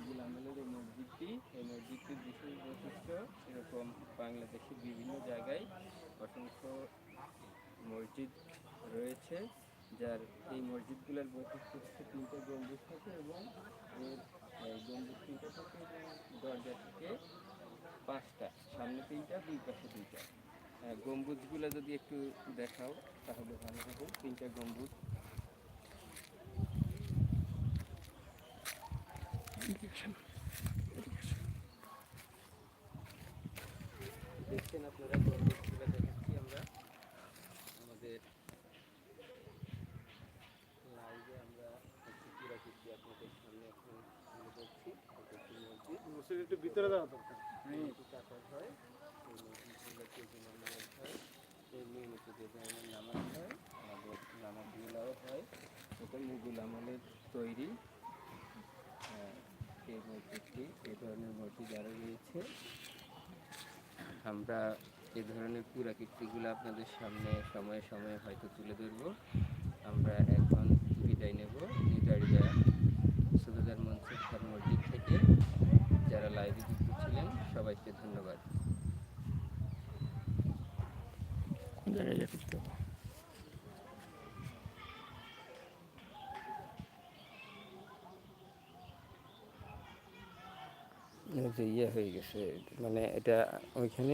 মুঘল আমলের এই মসজিদটি এই মসজিদটির বিশেষ বৈশিষ্ট্য এরকম বাংলাদেশের বিভিন্ন জায়গায় অসংখ্য মসজিদ রয়েছে, যার এই মসজিদগুলোর বৈশিষ্ট্য হচ্ছে তিনটে গম্বুজ থাকে এবং এর গম্বুজ তিনটা থাকে এবং দরজা থেকে পাঁচটা, সামনে তিনটা, দুই পাশে দুইটা। গম্বুজগুলো যদি একটু দেখাও তাহলে ভালো হবে, তিনটা গম্বুজ। দেখছেন আপনারা দেখাচ্ছি আমরা আমাদের লাইভে আমরা একটু আপনাদের সামনে এখন দেখছি মসজিদ মসজিদ একটু ভিতরে দেওয়া দরকার। হয় এই মসজিদগুলোতে জুমার নামাজ হয় এই নিয়মিত যে ধরনের নামাজ হয় আমাদের নামাজগুলোও হয় এটা মুঘল আমলের তৈরি আহ, এই ধরনের মসজিদ আরও রয়েছে, আমরা এ ধরনের পুরাকীর্তিগুলো আপনাদের সামনে সময়ে সময়ে হয়তো তুলে ধরবো। আমরা এখন বিদায় নেব। নিদারিয়া সুবেদার মনসুর মসজিদ থেকে। যারা লাইভে যুক্ত ছিলেন, সবাইকে ধন্যবাদ। ইয়ে হয়ে গেছে মানে এটা ওইখানে